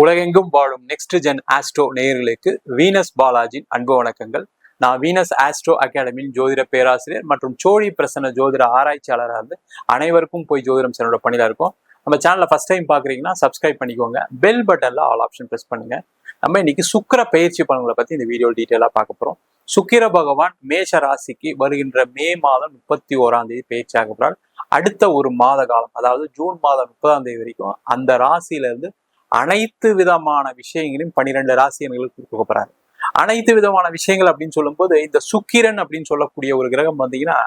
உலகெங்கும் வாழும் next gen astro நேயர்களுக்கு வீனஸ் பாலாஜின் அன்பு வணக்கங்கள். நான் வீனஸ் ஆஸ்ட்ரோ அகாடமியின் ஜோதிட பேராசிரியர் மற்றும் சோழி பிரசன்ன ஜோதிட ஆராய்ச்சியாளராக இருந்து அனைவருக்கும் போய் ஜோதிடம் சென்னோட பணியில இருக்கும். நம்ம சேனலை ஃபர்ஸ்ட் டைம் பார்க்குறீங்கன்னா சப்ஸ்கிரைப் பண்ணிக்கோங்க. பெல் பட்டனில் ஆல் ஆப்ஷன் ப்ரெஸ் பண்ணுங்க. நம்ம இன்னைக்கு சுக்கிர பயிற்சி பலன்களை பற்றி இந்த வீடியோ டீட்டெயிலாக பார்க்க போகிறோம் சுக்கிர பகவான் மேஷ ராசிக்கு வருகின்ற மே மாதம் முப்பத்தி ஓராம் தேதி பயிற்சியாக போறார். அடுத்த ஒரு மாத காலம் அதாவது ஜூன் மாதம் முப்பதாம் தேதி வரைக்கும் அந்த ராசியிலேருந்து அனைத்து விதமான விஷயங்களையும் பன்னிரெண்டு ராசியர்களுக்கு கொடுக்க போறாரு. அனைத்து விதமான விஷயங்கள் அப்படின்னு சொல்லும்போது இந்த சுக்கிரன் அப்படின்னு சொல்லக்கூடிய ஒரு கிரகம் வந்தீங்கன்னா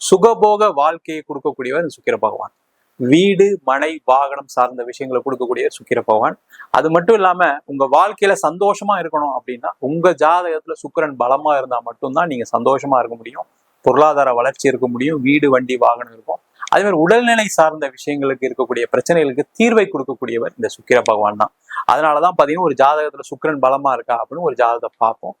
சுகபோக வாழ்க்கையை கொடுக்கக்கூடியவர் இந்த சுக்கிர பகவான். வீடு மனை வாகனம் சார்ந்த விஷயங்களை கொடுக்கக்கூடிய சுக்கிர பகவான். அது மட்டும் இல்லாம உங்க வாழ்க்கையில சந்தோஷமா இருக்கணும் அப்படின்னா உங்க ஜாதகத்துல சுக்கிரன் பலமா இருந்தா மட்டும்தான் நீங்க சந்தோஷமா இருக்க முடியும். பொருளாதார வளர்ச்சி இருக்க முடியும். வீடு வண்டி வாகனம் இருக்கும். அதே மாதிரி உடல்நிலை சார்ந்த விஷயங்களுக்கு இருக்கக்கூடிய பிரச்சனைகளுக்கு தீர்வை கொடுக்கக்கூடியவர் இந்த சுக்கிர பகவான் தான். அதனாலதான் பாத்தீங்கன்னா ஒரு ஜாதகத்துல சுக்கிரன் பலமா இருக்கா அப்படின்னு ஒரு ஜாதகத்தை பார்ப்போம்.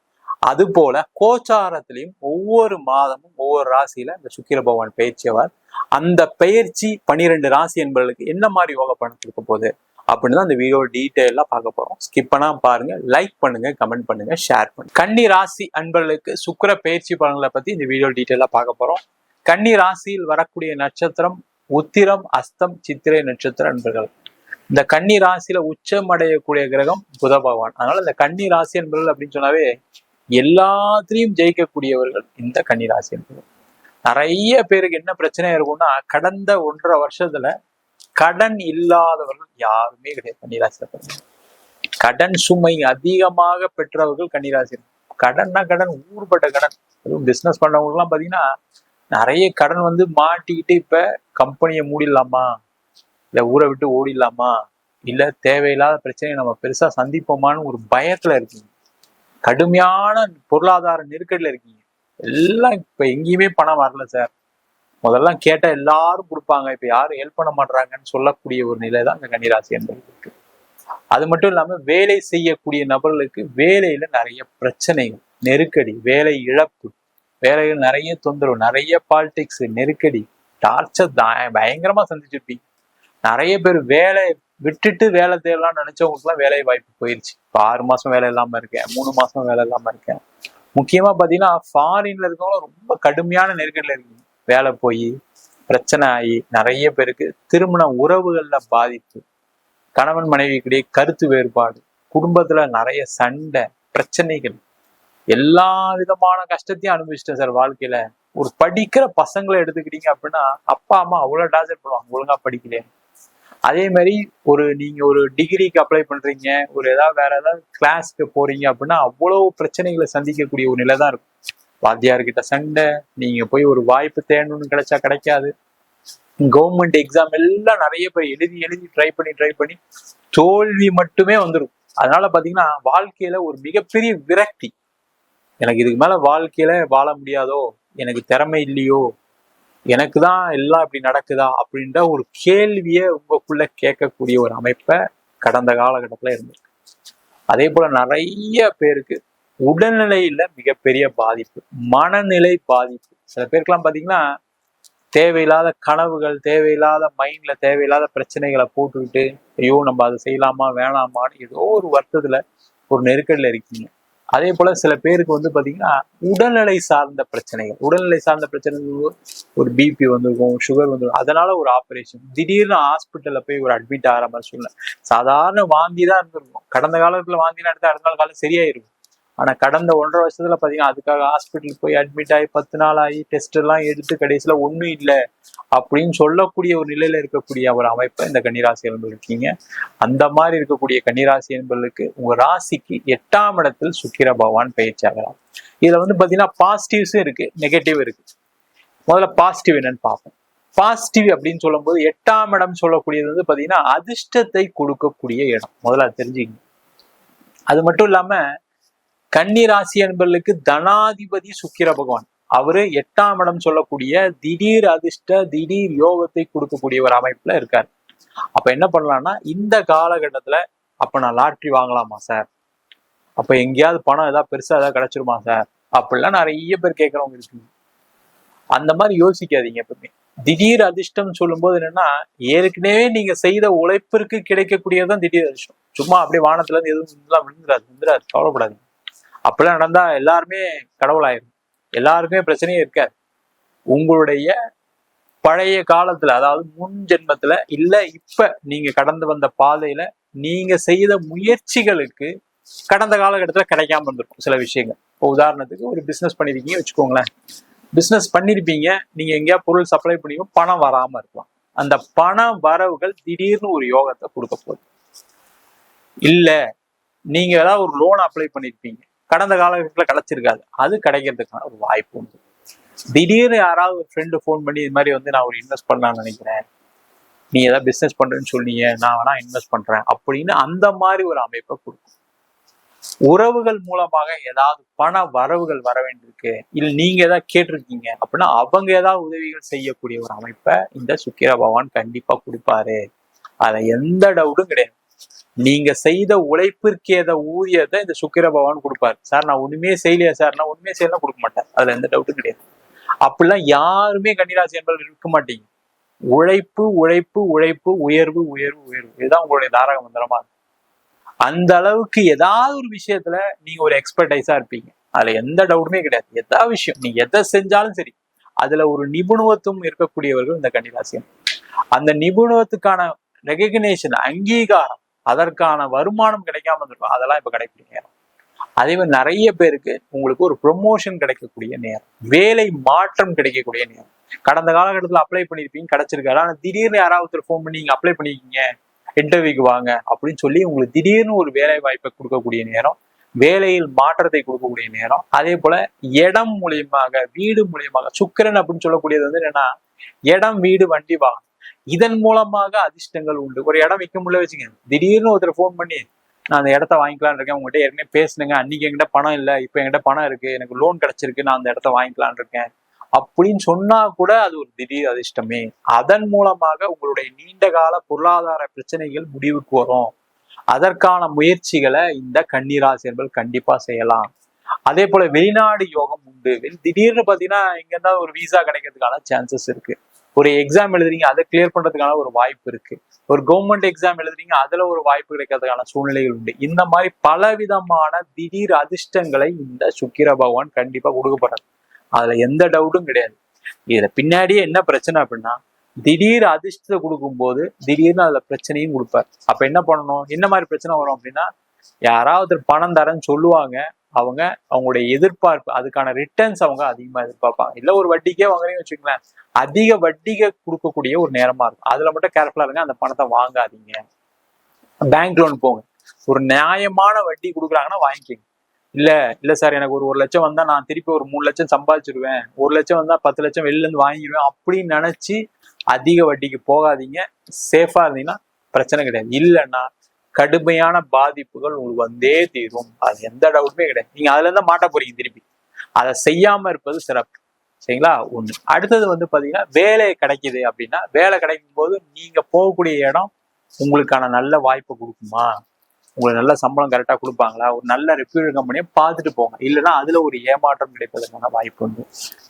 அது போல கோச்சாரத்திலையும் ஒவ்வொரு மாதமும் ஒவ்வொரு ராசியில இந்த சுக்கிர பகவான் பயிற்சியவர். அந்த பயிற்சி பனிரெண்டு ராசி என்பவர்களுக்கு என்ன மாதிரி யோக பணம் கொடுக்க போகுது அப்படின்னு தான் இந்த வீடியோ டீட்டெயிலாக பார்க்க போறோம். ஸ்கிப் பாருங்க லைக் பண்ணுங்க கமெண்ட் பண்ணுங்க ஷேர் பண்ணுங்க. கன்னி ராசி அன்பர்களுக்கு சுக்கிர பயிற்சி பலன்களை பத்தி இந்த வீடியோ டீட்டெயிலாக பார்க்க போறோம். கன்னி ராசியில் வரக்கூடிய நட்சத்திரம் உத்திரம் அஸ்தம் சித்திரை நட்சத்திர அன்பர்கள். இந்த கன்னி ராசியில உச்சம் அடையக்கூடிய கிரகம் புத பகவான். அதனால இந்த கன்னி ராசி என்பர்கள் அப்படின்னு சொன்னாவே எல்லாத்திலையும் ஜெயிக்கக்கூடியவர்கள் இந்த கன்னி ராசி என்பர்கள் நிறைய பேருக்கு என்ன பிரச்சனை இருக்கும்னா கடந்த ஒன்றரை வருஷத்துல கடன் இல்லாதவர்கள் யாருமே கிடையாது கன்னிராசி கடன் சுமை அதிகமாக பெற்றவர்கள் கன்னிராசி கடன்னா கடன் ஊர்பட்ட கடன். அதுவும் பிசினஸ் பண்றவங்களுக்குலாம் பாத்தீங்கன்னா நிறைய கடன் வந்து மாட்டிக்கிட்டு இப்ப கம்பெனியை மூடிடலாமா? இல்ல ஊரை விட்டு ஓடிடலாமா? இல்ல தேவையில்லாத பிரச்சனையை நம்ம பெருசா சந்திப்போமான்னு ஒரு பயத்துல இருக்கீங்க. கடுமையான பொருளாதார நெருக்கடியில இருக்கீங்க. எல்லாம் இப்ப எங்கேயுமே பணம் வரல சார். முதல்ல கேட்டா எல்லாரும் கொடுப்பாங்க. இப்ப யாரும் ஹெல்ப் பண்ண மாட்டாங்கன்னு சொல்லக்கூடிய ஒரு நிலை தான் இந்த கன்னிராசி என்பது இருக்கு. அது மட்டும் இல்லாம வேலை செய்யக்கூடிய நபர்களுக்கு வேலையில நிறைய பிரச்சனைகள் நெருக்கடி வேலை இழப்பு வேலைகள் நிறைய தொந்தரவு நிறைய பாலிடிக்ஸ் நெருக்கடி டார்ச்சர் பயங்கரமா சந்திச்சிருப்பீங்க. நிறைய பேர் வேலை விட்டுட்டு வேலை தேடலாம்னு நினைச்சவங்களுக்குலாம் வேலை வாய்ப்பு போயிருச்சு. இப்போ ஆறு மாசம் வேலை இல்லாம இருக்கேன் மூணு மாசம் வேலை இல்லாம இருக்கேன். முக்கியமா பாத்தீங்கன்னா ஃபாரின்ல இருக்கவங்க ரொம்ப கடுமையான நெருக்கடியில இருக்கீங்க. வேலை போய் பிரச்சனை ஆகி நிறைய பேருக்கு திருமண உறவுகள்ல பாதிப்பு கணவன் மனைவிக்கிடையே கருத்து வேறுபாடு குடும்பத்துல நிறைய சண்டை பிரச்சனைகள் எல்லா விதமான கஷ்டத்தையும் அனுபவிச்சிட்டேன் சார் வாழ்க்கையில. ஒரு படிக்கிற பசங்களை எடுத்துக்கிட்டீங்க அப்படின்னா அப்பா அம்மா அவ்வளவு டார்ச்சர் பண்ணுவாங்க ஒழுங்கா படிக்கலையே. அதே மாதிரி ஒரு நீங்க ஒரு டிகிரிக்கு அப்ளை பண்றீங்க ஒரு ஏதாவது வேற ஏதாவது கிளாஸ்க்கு போறீங்க அப்படின்னா அவ்வளவு பிரச்சனைகளை சந்திக்கக்கூடிய ஒரு நிலை தான் இருக்கும். வாத்தியார்கிட்ட சண்டை நீங்க போய் ஒரு வாய்ப்பு தேடணும்னு கிடைச்சா கிடைக்காது. கவர்மெண்ட் எக்ஸாம் எல்லாம் நிறைய பேர் எழுதி எழுதி ட்ரை பண்ணி ட்ரை பண்ணி தோல்வி மட்டுமே வந்துடும் அதனால பாத்தீங்கன்னா வாழ்க்கையில ஒரு மிகப்பெரிய விரக்தி. எனக்கு இதுக்கு மேல வாழ்க்கையில வாழ முடியாதோ எனக்கு திறமை இல்லையோ எனக்கு தான் எல்லாம் இப்படி நடக்குதா அப்படின்ற ஒரு கேள்வியை உங்களுக்குள்ள கேட்கக்கூடிய ஒரு அமைப்பை கடந்த காலகட்டத்துல இருந்திருக்கு. அதே போல நிறைய பேருக்கு உடல்நிலையில மிகப்பெரிய பாதிப்பு மனநிலை பாதிப்பு. சில பேருக்கெல்லாம் பாத்தீங்கன்னா தேவையில்லாத கனவுகள் தேவையில்லாத மைண்ட்ல தேவையில்லாத பிரச்சனைகளை போட்டுக்கிட்டு ஐயோ நம்ம அதை செய்யலாமா வேணாமான்னு ஏதோ ஒரு வருத்தத்துல ஒரு நெருக்கடியில இருக்கீங்க. அதே போல சில பேருக்கு வந்து பாத்தீங்கன்னா உடல்நிலை சார்ந்த பிரச்சனைகள். உடல்நிலை சார்ந்த பிரச்சனை ஒரு பிபி வந்திருக்கும் சுகர் வந்துருக்கும் அதனால ஒரு ஆபரேஷன் திடீர்னு ஹாஸ்பிட்டல்ல போய் ஒரு அட்மிட் ஆகிற மாதிரி சூழ்நிலை. சாதாரண வாந்தி தான் இருந்திருக்கும். கடந்த காலத்துல வாந்தினா எடுத்து அடுத்த நாள் காலம் சரியாயிருக்கும். ஆனா கடந்த ஒன்றரை வருஷத்துல பாத்தீங்கன்னா அதுக்காக ஹாஸ்பிட்டல் போய் அட்மிட் ஆகி பத்து நாள் ஆகி டெஸ்ட் எல்லாம் எடுத்து கடைசியில ஒண்ணும் இல்லை அப்படின்னு சொல்லக்கூடிய ஒரு நிலையில இருக்கக்கூடிய ஒரு அமைப்பை இந்த கன்னிராசி என்பது இருக்கீங்க. அந்த மாதிரி இருக்கக்கூடிய கன்னிராசி என்பதற்கு உங்க ராசிக்கு எட்டாம் இடத்தில் சுக்கிர பகவான் பயிற்சி ஆகலாம் இதுல வந்து பாத்தீங்கன்னா பாசிட்டிவ்ஸும் இருக்கு நெகட்டிவ் இருக்கு. முதல்ல பாசிட்டிவ் என்னன்னு பார்ப்போம். பாசிட்டிவ் அப்படின்னு சொல்லும்போது எட்டாம் இடம் சொல்லக்கூடியது வந்து பாத்தீங்கன்னா அதிர்ஷ்டத்தை கொடுக்கக்கூடிய இடம். முதல்ல அது தெரிஞ்சுக்கங்க அது மட்டும் இல்லாம கன்னி ராசி என்பர்களுக்கு தனாதிபதி சுக்கிர பகவான். அவரு எட்டாம் இடம் சொல்லக்கூடிய திடீர் அதிர்ஷ்ட திடீர் யோகத்தை கொடுக்கக்கூடிய ஒரு அமைப்புல இருக்காரு. அப்ப என்ன பண்ணலாம்னா இந்த காலகட்டத்துல அப்ப நான் லாட்ரி வாங்கலாமா சார்? அப்ப எங்கேயாவது பணம் ஏதாவது பெருசா ஏதாவது கிடைச்சிருமா சார்? அப்படிலாம் நிறைய பேர் கேட்கறவங்க இருக்குங்க. அந்த மாதிரி யோசிக்காதீங்க எப்பவுமே. திடீர் அதிர்ஷ்டம் சொல்லும்போது என்னன்னா ஏற்கனவே நீங்க செய்த உழைப்பிற்கு கிடைக்கக்கூடியதுதான் திடீர் அதிர்ஷ்டம். சும்மா அப்படியே வானத்துல இருந்து எதுவும் விழுந்துடாது விழுந்துடாது கவலைப்படாது அப்படிலாம் நடந்தா எல்லாருமே கடவுளாயிரும். எல்லாருக்குமே பிரச்சனையே இருக்காது. உங்களுடைய பழைய காலத்துல அதாவது முன் ஜென்மத்துல இல்ல இப்ப நீங்க கடந்து வந்த பாதையில நீங்க செய்த முயற்சிகளுக்கு கடந்த காலகட்டத்துல கிடைக்காம இருந்திருக்கும் சில விஷயங்கள். இப்போ உதாரணத்துக்கு ஒரு பிசினஸ் பண்ணிருக்கீங்க வச்சுக்கோங்களேன். பிசினஸ் பண்ணிருப்பீங்க. நீங்க எங்கேயா பொருள் சப்ளை பண்ணியும் பணம் வராம இருக்கலாம். அந்த பண வரவுகள் திடீர்னு ஒரு யோகத்தை கொடுக்க போகுது. இல்ல நீங்க ஏதாவது ஒரு லோன் அப்ளை பண்ணிருப்பீங்க. கடந்த காலகட்டத்தில் கிடைச்சிருக்காது. அது கிடைக்கிறதுக்கான ஒரு வாய்ப்பு உண்டு. திடீர்னு யாராவது ஒரு ஃப்ரெண்டு ஃபோன் பண்ணி இது மாதிரி வந்து நான் ஒரு இன்வெஸ்ட் பண்ணலாம்னு நினைக்கிறேன். நீ ஏதாவது பிஸ்னஸ் பண்றேன்னு சொன்னீங்க நான் வேணா இன்வெஸ்ட் பண்றேன் அப்படின்னு அந்த மாதிரி ஒரு அமைப்பை கொடுக்கும். உறவுகள் மூலமாக ஏதாவது பண வரவுகள் வர வேண்டியிருக்கு. இல்லை நீங்க ஏதாவது கேட்டிருக்கீங்க அப்படின்னா அவங்க ஏதாவது உதவிகள் செய்யக்கூடிய ஒரு அமைப்பை இந்த சுக்கிர பகவான் கண்டிப்பா கொடுப்பாரு. அதுல எந்த டவுட்டும் கிடையாது. நீங்க செய்த உழைப்பிற்கு ஊதியத்தை இந்த சுக்கிர பகவான் கொடுப்பாரு. சார் நான் ஒண்ணுமே செய்யலையா சார்? நான் ஒண்ணுமே செய்யலாம் கொடுக்க மாட்டேன். அதுல எந்த டவுட்டும் கிடையாது. அப்படிலாம் யாருமே கன்னிராசி என்பவர்கள் இருக்க மாட்டீங்க. உழைப்பு உழைப்பு உழைப்பு உயர்வு உயர்வு உயர்வு. இதுதான் உங்களுடைய தாரக மந்திரமா இருக்கும் அந்த அளவுக்கு ஏதாவது ஒரு விஷயத்துல நீங்க ஒரு எக்ஸ்பர்டைஸா இருப்பீங்க. அதுல எந்த டவுட்டுமே கிடையாது. எதா விஷயம். நீங்க எதை செஞ்சாலும் சரி. அதுல ஒரு நிபுணத்துவம் இருக்கக்கூடியவர்கள் இந்த கன்னிராசியம் அந்த நிபுணத்துக்கான ரெகக்னேஷன் அங்கீகாரம் அதற்கான வருமானம் கிடைக்காம இருந்திருக்கும். அதெல்லாம் இப்ப கிடைக்கிற நேரம். அதே மாதிரி நிறைய பேருக்கு உங்களுக்கு ஒரு ப்ரொமோஷன் கிடைக்கக்கூடிய நேரம். வேலை மாற்றம் கிடைக்கக்கூடிய நேரம். கடந்த காலகட்டத்தில் அப்ளை பண்ணியிருப்பீங்க கிடைச்சிருக்காரு ஆனா திடீர்னு யாராவது ஃபோன் பண்ணி நீங்கள் அப்ளை பண்ணிருக்கீங்க இன்டர்வியூக்கு வாங்க அப்படின்னு சொல்லி உங்களுக்கு திடீர்னு ஒரு வேலை வாய்ப்பை கொடுக்கக்கூடிய நேரம். வேலையில் மாற்றத்தை கொடுக்கக்கூடிய நேரம். அதே போல இடம் மூலியமாக வீடு மூலியமாக சுக்கரன் அப்படின்னு சொல்லக்கூடியது வந்து என்னன்னா இடம் வீடு வண்டி வாகனம். இதன் மூலமாக அதிர்ஷ்டங்கள் உண்டு. ஒரு இடம் விற்க முடியல வச்சுங்க திடீர்னு ஒருத்தர் ஃபோன் பண்ணி நான் அந்த இடத்த வாங்கிக்கலாம்னு இருக்கேன். உங்ககிட்ட ஏற்கனவே பேசுனுங்க. அன்னைக்கு என்கிட்ட பணம் இல்லை. இப்போ என்கிட்ட பணம் இருக்கு. எனக்கு லோன் கிடைச்சிருக்கு. நான் அந்த இடத்த வாங்கிக்கலாம்னு இருக்கேன். அப்படின்னு சொன்னா கூட அது ஒரு திடீர் அதிர்ஷ்டமே. அதன் மூலமாக உங்களுடைய நீண்ட கால பொருளாதார பிரச்சனைகள் முடிவுக்கு வரும். அதற்கான முயற்சிகளை இந்த கன்னிராசியர்கள் கண்டிப்பா செய்யலாம். அதே போல வெளிநாடு யோகம் உண்டு. திடீர்னு பாத்தீங்கன்னா இங்க இருந்தா ஒரு விசா கிடைக்கிறதுக்கான சான்சஸ் இருக்கு. ஒரு எக்ஸாம் எழுதுறீங்க அதை கிளியர் பண்றதுக்கான ஒரு வாய்ப்பு இருக்கு. ஒரு கவர்மெண்ட் எக்ஸாம் எழுதுறீங்க அதுல ஒரு வாய்ப்பு கிடைக்கிறதுக்கான சூழ்நிலைகள் உண்டு. இந்த மாதிரி பல விதமான திடீர் அதிர்ஷ்டங்களை இந்த சுக்கிர பகவான் கண்டிப்பா கொடுக்கப்படுறது அதுல எந்த டவுட்டும் கிடையாது. இதுல பின்னாடியே என்ன பிரச்சனை அப்படின்னா திடீர் அதிர்ஷ்டத்தை கொடுக்கும்போது திடீர்னு அதுல பிரச்சனையும் கொடுப்பார். அப்ப என்ன பண்ணணும்? என்ன மாதிரி பிரச்சனை வரும் அப்படின்னா யாராவது பணம் தரேன்னு சொல்லுவாங்க அவங்க அவங்களுடைய எதிர்பார்ப்பு அதுக்கான ரிட்டர்ன்ஸ் அவங்க அதிகமா எதிர்பார்ப்பாங்க. இல்ல ஒரு வட்டிக்கே வாங்குறீங்கன்னு வச்சுக்கோங்களேன் அதிக வட்டிக்கு கொடுக்கக்கூடிய ஒரு நேரமா இருக்கும். அதுல மட்டும் கேர்ஃபுல்லா இருங்க அந்த பணத்தை வாங்காதீங்க. பேங்க் லோன் போங்க. ஒரு நியாயமான வட்டி கொடுக்குறாங்கன்னா வாங்கிக்கோங்க. இல்ல இல்ல சார் எனக்கு ஒரு ஒரு லட்சம் வந்தா நான் திருப்பி ஒரு மூணு லட்சம் சம்பாதிச்சிருவேன். ஒரு லட்சம் வந்தா பத்து லட்சம் வெளில இருந்து வாங்கிடுவேன் அப்படின்னு நினைச்சு அதிக வட்டிக்கு போகாதீங்க. சேஃபா இருந்தீங்கன்னா பிரச்சனை கிடையாது. இல்லைன்னா கடுமையான பாதிப்புகள் உங்களுக்கு வந்தே தீரும். அது எந்த டவுட்டுமே கிடையாது. நீங்க அதுல இருந்தா மாட்ட போறீங்க திருப்பி. அதை செய்யாம இருப்பது சிறப்பு. சரிங்களா? ஒண்ணு. அடுத்தது வந்து பாத்தீங்கன்னா வேலை கிடைக்குது அப்படின்னா வேலை கிடைக்கும் போது நீங்க போகக்கூடிய இடம் உங்களுக்கான நல்ல வாய்ப்பு கொடுக்குமா? உங்களுக்கு நல்ல சம்பளம் கரெக்டாக கொடுப்பாங்களா? ஒரு நல்ல ரெப்யூட் கம்பெனியை பார்த்துட்டு போங்க. இல்லைன்னா அதுல ஒரு ஏமாற்றம் கிடைப்பதற்கான வாய்ப்பு உண்டு.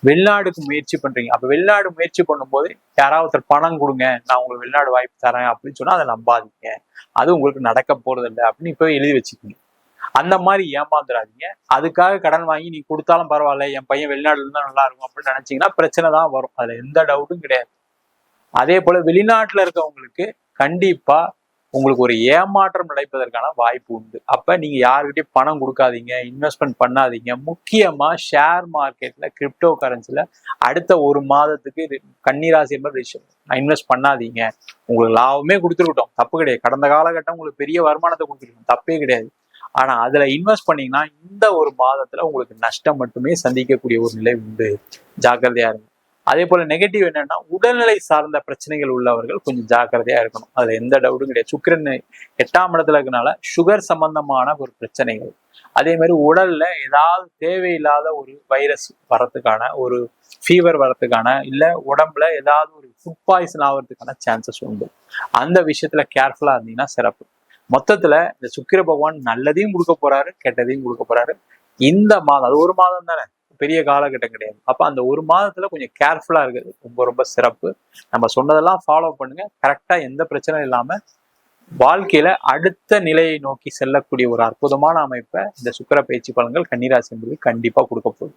வெளிநாடுக்கு முயற்சி பண்றீங்க. அப்போ வெளிநாடு முயற்சி பண்ணும்போது யாராவது ஒருத்தர் பணம் கொடுங்க. நான் உங்களுக்கு வெளிநாடு வாய்ப்பு தரேன் அப்படின்னு சொன்னால் அதை நம்பாதீங்க. அது உங்களுக்கு நடக்க போகிறது இல்லை அப்படின்னு இப்போ எழுதி வச்சுக்கோங்க அந்த மாதிரி ஏமாந்துடாதீங்க அதுக்காக கடன் வாங்கி நீ கொடுத்தாலும் பரவாயில்ல. என் பையன் வெளிநாடுல இருந்தா நல்லா இருக்கும் அப்படின்னு நினைச்சீங்கன்னா பிரச்சனை தான் வரும். அதுல எந்த டவுட்டும் கிடையாது. அதே போல வெளிநாட்டுல இருக்கவங்களுக்கு கண்டிப்பா உங்களுக்கு ஒரு ஏமாற்றம் நடப்பதற்கான வாய்ப்பு உண்டு. அப்ப நீங்க யாருக்கிட்டே பணம் கொடுக்காதீங்க இன்வெஸ்ட்மெண்ட் பண்ணாதீங்க. முக்கியமா ஷேர் மார்க்கெட்ல கிரிப்டோ கரன்சில அடுத்த ஒரு மாதத்துக்கு கன்னிராசி என்பது இன்வெஸ்ட் பண்ணாதீங்க. உங்களுக்கு லாபமே கொடுத்துருக்கட்டும். தப்பு கிடையாது. கடந்த காலகட்டம் உங்களுக்கு பெரிய வருமானத்தை கொடுத்துருக்கோம் தப்பே கிடையாது. ஆனா அதுல இன்வெஸ்ட் பண்ணீங்கன்னா இந்த ஒரு மாதத்துல உங்களுக்கு நஷ்டம் மட்டுமே சந்திக்கக்கூடிய ஒரு நிலை உண்டு. ஜாக்கிரதையா இருங்க. அதே போல நெகட்டிவ் என்னன்னா உடல்நிலை சார்ந்த பிரச்சனைகள் உள்ளவர்கள் கொஞ்சம் ஜாக்கிரதையா இருக்கணும். அதுல எந்த டவுட்டும் கிடையாது. சுக்கிரன் எட்டாம் இடத்துல இருக்கனால சுகர் சம்பந்தமான ஒரு பிரச்சனைகள். அதே மாதிரி உடல்ல ஏதாவது தேவையில்லாத ஒரு வைரஸ் வரத்துக்கான ஒரு ஃபீவர் வரத்துக்கான இல்ல உடம்புல ஏதாவது ஒரு ஃபுட் பாய்சன் ஆகிறதுக்கான சான்சஸ் உண்டு. அந்த விஷயத்துல கேர்ஃபுல்லா இருந்தீங்கன்னா சிறப்பு. மொத்தத்துல இந்த சுக்கிர பகவான் நல்லதையும் கொடுக்க போறாரு கெட்டதையும் கொடுக்க போறாரு. இந்த மாதம் அது ஒரு மாதம் தானே? பெரிய காலகட்டம் கிடையாது. அப்போ அந்த ஒரு மாதத்துல கொஞ்சம் கேர்ஃபுல்லாக இருக்குது ரொம்ப ரொம்ப சிறப்பு. நம்ம சொன்னதெல்லாம் ஃபாலோ பண்ணுங்க. கரெக்டாக எந்த பிரச்சனையும் இல்லாமல் வாழ்க்கையில அடுத்த நிலையை நோக்கி செல்லக்கூடிய ஒரு அற்புதமான அமைப்பை இந்த சுக்கிர பயிற்சி பலன்கள் கன்னிராசி என்பது கண்டிப்பா கொடுக்க போகுது.